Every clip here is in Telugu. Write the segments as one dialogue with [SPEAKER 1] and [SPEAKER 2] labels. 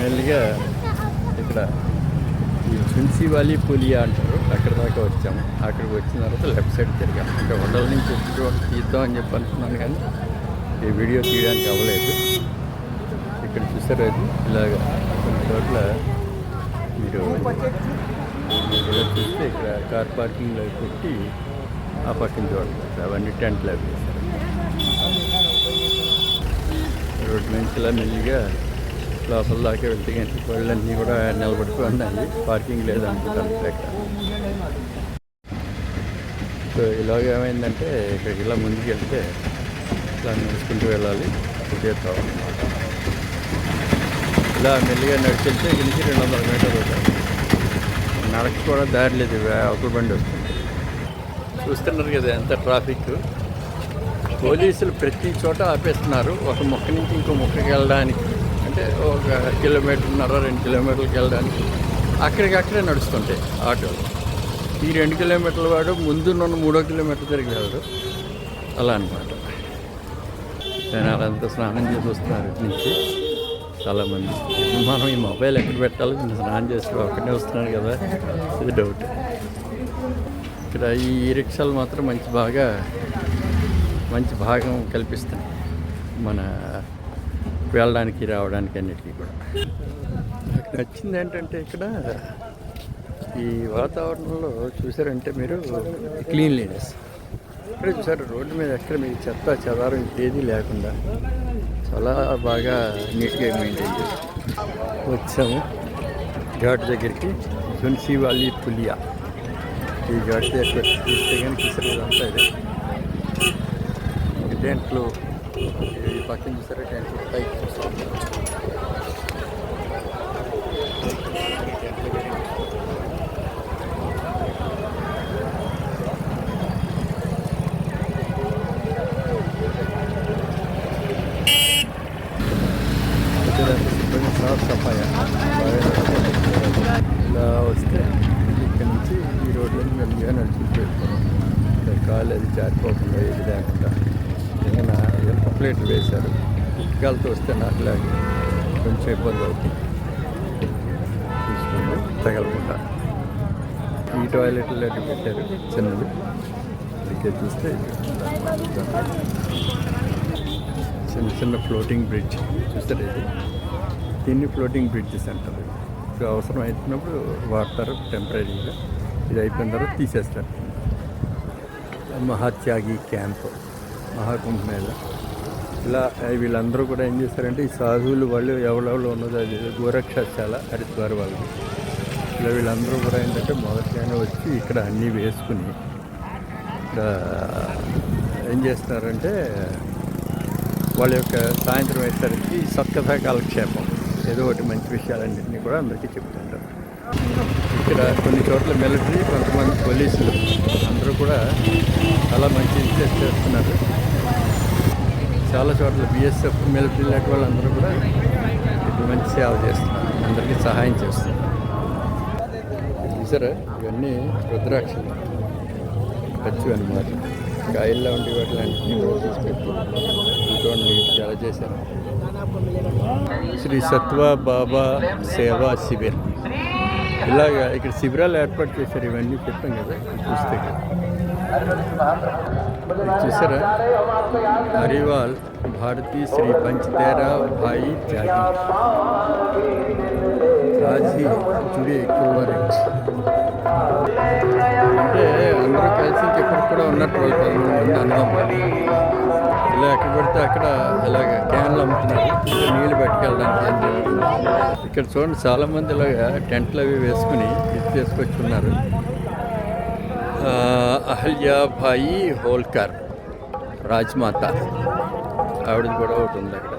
[SPEAKER 1] మెల్లిగా ఇక్కడ ఈ చున్సీ పులియా అంటారు. అక్కడ దాకా వచ్చాము. అక్కడికి వచ్చిన తర్వాత లెఫ్ట్ సైడ్ తిరిగాము ఇంకా హోటల్ నుంచి వచ్చి తీద్దాం అని చెప్పి అనుకున్నాను కానీ ఈ వీడియో తీయడానికి అవ్వలేదు. ఇక్కడ చూసారు అది ఇలాగా కొన్ని చోట్ల మీరు ఇలా చూస్తే ఇక్కడ కార్ పార్కింగ్లో పెట్టి ఆ పక్కన చూడండి. అవన్నీ టెంట్లు అవి. రోడ్ రోడ్డు నుంచి ఇలా మెల్లిగా లోపల దాకా వెళ్తే కానీ కూడా నిలబడిపోయి ఉన్నాయి పార్కింగ్ లేదనుకుంటాను ఇక్కడ సో ఇలాగ ఏమైందంటే ఇక్కడికి ఇలా ముందుకు వెళ్తే ఇలా నడుచుకుంటూ వెళ్ళాలి. ఇదే అనమాట ఇలా మెల్లిగా నడిచెళ్తే ఇక్కడి నుంచి రెండు వందల మీటర్లు నడక కూడా దారి లేదు. ఒకటి బండి వస్తుంది. చూస్తున్నారు కదా ఎంత ట్రాఫిక్ పోలీసులు ప్రతి చోట ఆపేస్తున్నారు. ఒక మొక్క నుంచి ఇంకో మొక్కకి వెళ్ళడానికి. అంటే ఒక కిలోమీటర్న్నర రెండు కిలోమీటర్లకు వెళ్ళడానికి అక్కడికక్కడే నడుస్తుంటాయి ఆటోలు ఈ రెండు కిలోమీటర్ల వాడు ముందు నన్ను మూడో కిలోమీటర్ తిరిగి వెళ్ళడు. అలా అనమాట జనాలంతా స్నానం చేసి వస్తున్నారు ఇటు నుంచి. చాలామంది. మనం ఈ మొబైల్ ఎక్కడ పెట్టాలో నేను స్నానం చేసి ఒక్కడే వస్తున్నాను కదా. ఇది డౌట్ ఇక్కడ ఈ రిక్షాలు మాత్రం మంచి బాగా మంచి భాగం కల్పిస్తాయి మన వెళ్ళడానికి రావడానికి అన్నిటికీ కూడా. నాకు నచ్చింది ఏంటంటే ఇక్కడ ఈ వాతావరణంలో చూసారంటే మీరు క్లీన్లీనెస్. ఇక్కడ చూసారు రోడ్డు మీద ఎక్కడ మీకు చెత్త చెదారం ఏది లేకుండా చాలా బాగా నీట్గా మెయింటైన్ చేస్తాం వచ్చాము ఘాట్ దగ్గరికి జున్సీవాలి పులియా. ఈ ఘాట్ దగ్గర చూస్తే కానీ చూసారు ఇదంతా ఇది. దేంట్లో టెంట్లు ఈ పక్కన చూసారా టెంట్లు పైకి చూస్తాం సాఫ్ సఫాయి ఇలా వస్తే ఇక్కడ నుంచి ఈ రోడ్లో మెల్లిగా నడుచుకుంటూ వెళ్తాం ఇక్కడ కాలు అది జారిపోకుండా ఏది లేకుండా ఏమైనా ప్లేట్లు వేశారు. ఇటుకలతో వస్తే నాకు లాగి కొంచెం ఇబ్బంది అవుతుంది. చూసుకోండి తగలకుండా. ఈ టాయిలెట్లు లాంటి పెట్టారు చిన్నది. ఇక్కడ చూస్తే చిన్న చిన్న ఫ్లోటింగ్ బ్రిడ్జ్ చూస్తారు ఇది. దీన్ని ఫ్లోటింగ్ బ్రిడ్జెస్ అంటారు ఇప్పుడు అవసరం అవుతున్నప్పుడు వాడతారు టెంపరీగా. ఇది అయిపోయిన తర్వాత తీసేస్తారు. మహాత్యాగి క్యాంప్ మహాకుంభమేళ ఇలా వీళ్ళందరూ కూడా ఏం చేస్తారంటే ఈ సాధువులు వాళ్ళు ఎవరెవరు ఉన్నదో అది గోరక్షశాల హరిద్వార్ వాళ్ళు. ఇలా వీళ్ళందరూ కూడా ఏంటంటే మొదటిగానే వచ్చి ఇక్కడ అన్నీ వేసుకుని ఇక్కడ ఏం చేస్తున్నారంటే వాళ్ళ యొక్క సాయంత్రం అయ్యేసరికి సత్కథ కాలక్షేపం ఏదో ఒకటి మంచి విషయాలన్నింటినీ కూడా అందరికీ చెప్తుంటారు ఇక్కడ కొన్ని చోట్ల మిలిటరీ కొంతమంది పోలీసులు అందరూ కూడా చాలా మంచి ఇన్వెస్ట్ చేస్తున్నారు. చాలా చోట్ల బిఎస్ఎఫ్ మిలిటరీ లాంటి వాళ్ళందరూ కూడా ఇప్పుడు మంచి సేవ చేస్తున్నారు. అందరికీ సహాయం చేస్తున్నారు. చూసారా? ఇవన్నీ రుద్రాక్షలు. ఖర్చు అనమాట కాయల్లో ఉండే వాటి అన్నింటినీ కూడా చూడండి చాలా చేశారు. శ్రీ సత్వ బాబా సేవా శిబిర్. ఇలాగా ఇక్కడ శిబిరాలు ఏర్పాటు చేశారు. ఇవన్నీ చెప్పాం కదా. చూస్తే కదా. చూసారా? హరివాల్ భారతీ శ్రీ పంచతేరా భాయి జాగి రాజీ జుడి ఎక్కువ అంటే అందరూ కలిసి ఇక్కడ కూడా ఉన్నట్టు వాళ్ళు పదమూడు మంది ఇలా ఎక్కడ పెడితే అక్కడ అలాగ క్యాన్లు అమ్ముతున్నారు. నీళ్ళు పెట్టుకెళ్ళడానికి ఇక్కడ చూడండి చాలా మంది ఇలాగా టెంట్లు అవి వేసుకుని ఇది తీసుకొచ్చుకున్నారు అహల్యాబాయి అహల్యాభాయి హోల్కర్ రాజ్మాత. ఆవిడది కూడా ఒకటి ఉంది అక్కడ.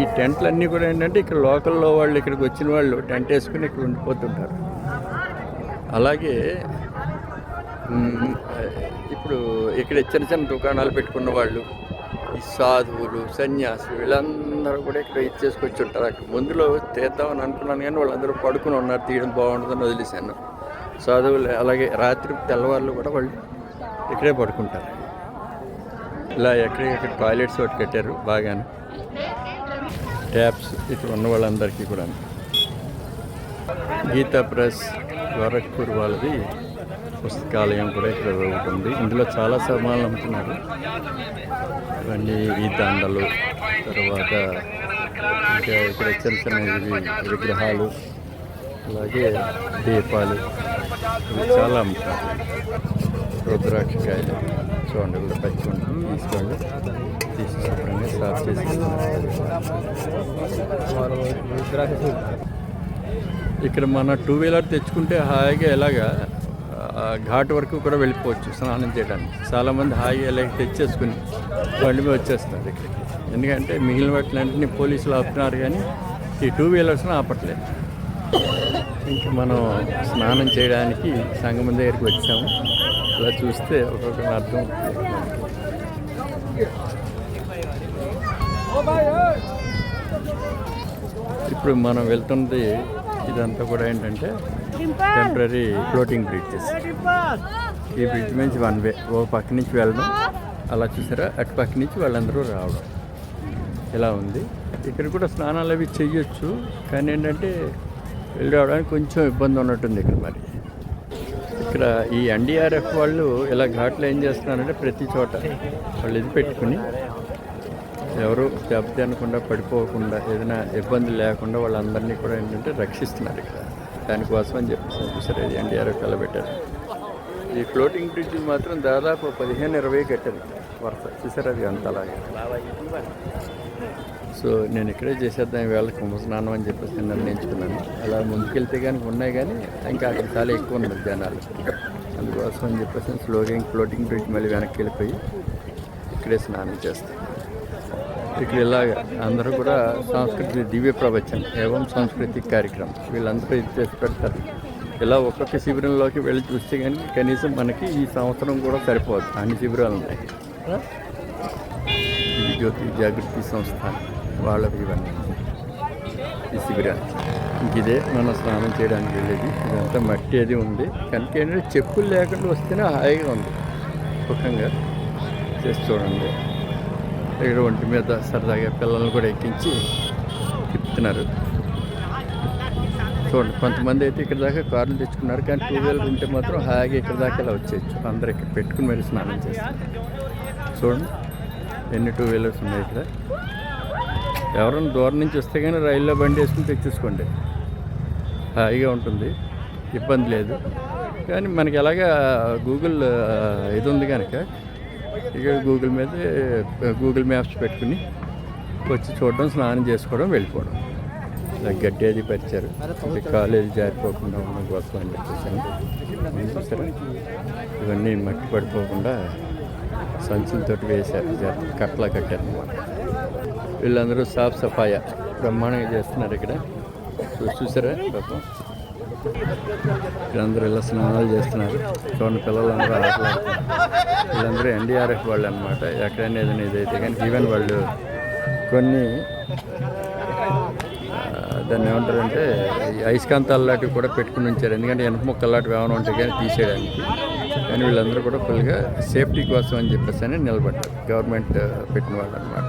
[SPEAKER 1] ఈ టెంట్లన్నీ కూడా ఏంటంటే ఇక్కడ లోకల్లో వాళ్ళు ఇక్కడికి వచ్చిన వాళ్ళు టెంట్ వేసుకుని ఇక్కడ ఉండిపోతుంటారు. అలాగే ఇప్పుడు ఇక్కడ చిన్న చిన్న దుకాణాలు పెట్టుకున్న వాళ్ళు ఈ సాధువులు సన్యాసులు వీళ్ళందరూ కూడా ఇక్కడ ఇచ్చేసుకొచ్చి ఉంటారు. అక్కడ ముందులో తీద్దామని అనుకున్నాను కానీ వాళ్ళందరూ పడుకుని ఉన్నారు తీయడం బాగుంటుందని వదిలేశాను. సాధువులు అలాగే రాత్రి తెల్లవారులు కూడా వాళ్ళు ఇక్కడే పడుకుంటారు. ఇలా ఎక్కడికక్కడ టాయిలెట్స్ ఒకటి కట్టారు బాగానే. ట్యాబ్స్ ఇక్కడ ఉన్న వాళ్ళందరికీ కూడా గీతా ప్రెస్ గోరఖ్పూర్ వాళ్ళది పుస్తకాలయం కూడా ఇక్కడ ఉంటుంది. ఇందులో చాలా సామాన్లు అమ్ముతున్నారు. ఇవన్నీ ఈ దండలు తర్వాత ఇంకా ఇక్కడ చిన్న చిన్న విగ్రహాలు అలాగే దీపాలు. చాలా రుద్రాక్ష రుద్రాక్షకాయలు చూడండి కూడా పెట్టుకుంటాం. తీసుకోండి తీసి శుభ్రంగా సాఫ్ చేసి ఇక్కడ మన టూ వీలర్ తెచ్చుకుంటే హాయిగా ఎలాగా ఘాట్ వరకు కూడా వెళ్ళిపోవచ్చు స్నానం చేయడానికి. చాలామంది హాయిగా ఎలాగ తెచ్చేసుకుని బండి మీద వచ్చేస్తారు ఇక్కడికి. ఎందుకంటే మిగిలిన వాటిలన్నింటినీ పోలీసులు ఆపుతున్నారు కానీ ఈ టూ వీలర్స్ని ఆపట్లేదు. ఇంక మనం స్నానం చేయడానికి సంగమం దగ్గరికి వచ్చాము. ఇలా చూస్తే ఒక్కొక్క అర్థం. ఇప్పుడు మనం వెళ్తున్నది ఇదంతా కూడా ఏంటంటే టెంపరీ ఫ్లోటింగ్ బ్రిడ్జెస్. ఈ బ్రిడ్జ్ నుంచి వన్ వే ఓ పక్క నుంచి వెళ్ళడం అలా చూసారా? అటు పక్క నుంచి వాళ్ళందరూ రావడం. ఇలా ఉంది. ఇక్కడ కూడా స్నానాలు అవి చెయ్యొచ్చు కానీ ఏంటంటే వెళ్ళి రావడానికి కొంచెం ఇబ్బంది ఉన్నట్టుంది ఇక్కడ మరి. ఇక్కడ ఈ ఎన్డీఆర్ఎఫ్ వాళ్ళు ఇలా ఘాట్లో ఏం చేస్తున్నారంటే ప్రతి చోట వాళ్ళు ఇది పెట్టుకుని ఎవరు దెబ్బ తినకుండా పడిపోకుండా ఏదైనా ఇబ్బంది లేకుండా వాళ్ళందరినీ కూడా ఏంటంటే రక్షిస్తున్నారు ఇక్కడ. దానికోసం అని చెప్పేసి చూసారు ఇది ఎన్డీఆర్ఎఫ్ ఎలా పెట్టారు? ఈ ఫ్లోటింగ్ బ్రిడ్జ్ మాత్రం దాదాపు పదిహేను ఇరవై కట్టారు వరుస. చూసారు అది అంత అలాగే? సో నేను ఇక్కడే చేసేద్దాం వేళ కుంభస్నానం అని చెప్పేసి నేను నిర్ణయించుకున్నాను. అలా ముందుకెళ్తే కానీ ఉన్నాయి కానీ ఇంకా అక్కడ చాలా ఎక్కువ ఉన్నారు జనాలు. అందుకోసం అని చెప్పేసి స్లోగా ఫ్లోటింగ్ బ్రిడ్జ్ మళ్ళీ వెనక్కి వెళ్ళిపోయి ఇక్కడే స్నానం చేస్తాం ఇక్కడ ఇలాగ అందరూ కూడా సంస్కృతి దివ్య ప్రవచనం ఏవం సాంస్కృతిక కార్యక్రమం వీళ్ళందరూ ఇది చేసి పెడతారు. ఇలా ఒక్కొక్క శిబిరంలోకి వెళ్ళి చూస్తే కానీ కనీసం మనకి ఈ సంవత్సరం కూడా సరిపోదు అన్ని శిబిరాలు ఉన్నాయి. ఇది జ్యోతి జాగృతి సంస్థ. వాళ్ళకి ఇవన్నీ. ఈ శిబిరాలు ఇంక ఇదే మనం స్నానం చేయడానికి వెళ్ళేది. ఇదంతా మట్టి అది ఉంది. కనుక ఏంటంటే చెప్పులు లేకుండా వస్తేనే హాయిగా ఉంది. సుఖంగా చేసి చూడండి. ఇక్కడ ఒంటి మీద సరదాగా పిల్లల్ని కూడా ఎక్కించి తిప్పుతున్నారు. చూడండి కొంతమంది అయితే ఇక్కడ దాకా కార్లు తెచ్చుకున్నారు. కానీ టూ వీలర్ ఉంటే మాత్రం హాయిగా ఇక్కడ దాకా ఇలా వచ్చేయచ్చు. అందరు ఇక్కడ పెట్టుకుని మరి స్నానం చేస్తారు. చూడండి ఎన్ని టూ వీలర్స్ ఉన్నాయి ఇక్కడ. ఎవరైనా దూరం నుంచి వస్తే కానీ రైల్లో బండి వేసుకుని తెచ్చేసుకోండి. హాయిగా ఉంటుంది. ఇబ్బంది లేదు. కానీ మనకి ఎలాగా గూగుల్ ఇది ఉంది కనుక ఇక గూగుల్ మీద గూగుల్ మ్యాప్స్ పెట్టుకుని వచ్చి చూడడం స్నానం చేసుకోవడం వెళ్ళిపోవడం. గడ్డి అది పరిచారు. కాలేజీ జారిపోకుండా ఉండడం కోసం అని చెప్పేసి ఇవన్నీ మట్టి పడిపోకుండా సంచులతో వేశారు. జా- కట్లా కట్టారు అన్నమాట వీళ్ళందరూ సాఫ్ సఫాయా బ్రహ్మాండంగా చేస్తున్నారు ఇక్కడ. చూసారా? పాపం. వీళ్ళందరూ ఇలా స్నానాలు చేస్తున్నారు. చూడండి పిల్లలందరూ ఆటలాడుతున్నారు వీళ్ళందరూ ఎన్డీఆర్ఎఫ్ వాళ్ళు అనమాట ఎక్కడైనా ఏదైనా ఇదైతే కానీ ఈవెన్ వాళ్ళు కొన్ని దాన్ని ఏమంటారంటే ఈ అయస్కాంతాలు లాంటివి కూడా పెట్టుకుని ఉంచారు. ఎందుకంటే వెనక మొక్కలు లాంటివి ఏమైనా ఉంటాయి కానీ తీసేయడానికి. కానీ వీళ్ళందరూ కూడా ఫుల్గా సేఫ్టీ కోసం అని చెప్పేసి అని నిలబడ్డారు. గవర్నమెంట్ పెట్టిన వాళ్ళు అనమాట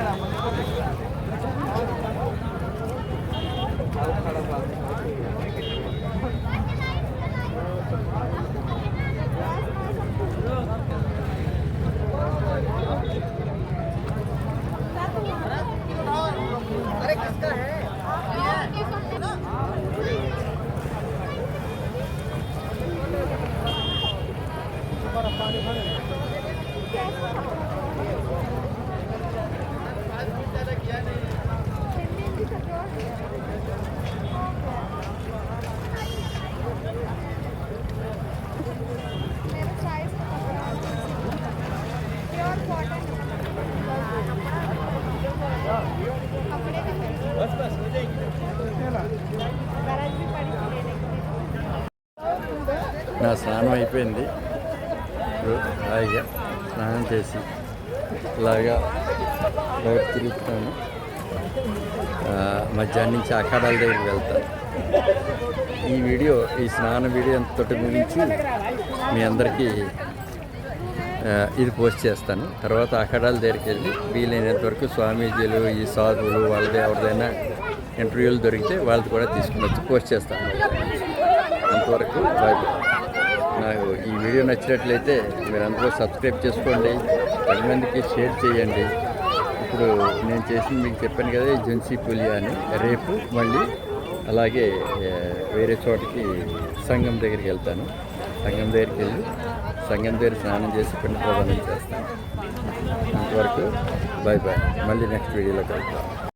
[SPEAKER 1] खड़ा నా స్నానం అయిపోయింది. హాయిగా స్నానం చేసి ఇలాగా బయట తిరుగుతాను మధ్యాహ్నం నుంచి అఖాడాల దగ్గరికి వెళ్తాను ఈ వీడియో ఈ స్నాన వీడియో అంతటి గురించి మీ అందరికీ ఇది పోస్ట్ చేస్తాను. తర్వాత అఖడాల దగ్గరికి వెళ్ళి వీలైనంత వరకు స్వామీజీలు ఈ సాధువులు వాళ్ళది ఎవరిదైనా ఇంటర్వ్యూలు దొరికితే వాళ్ళది కూడా తీసుకుని వచ్చి పోస్ట్ చేస్తాను. అంతవరకు నాకు ఈ వీడియో నచ్చినట్లయితే మీరు అందరూ సబ్స్క్రైబ్ చేసుకోండి. పది మందికి షేర్ చేయండి. ఇప్పుడు నేను చేసింది మీకు చెప్పాను కదా జెన్సీ పులియా అని. రేపు మళ్ళీ అలాగే వేరే చోటకి సంఘం దగ్గరికి వెళ్తాను. సంఘం దగ్గరికి వెళ్ళి సంఘం పేరు స్నానం చేసి పిండి ప్రదానం చేస్తాను. అంతవరకు బాయ్ బాయ్ మళ్ళీ నెక్స్ట్ వీడియోలో కలుద్దాం.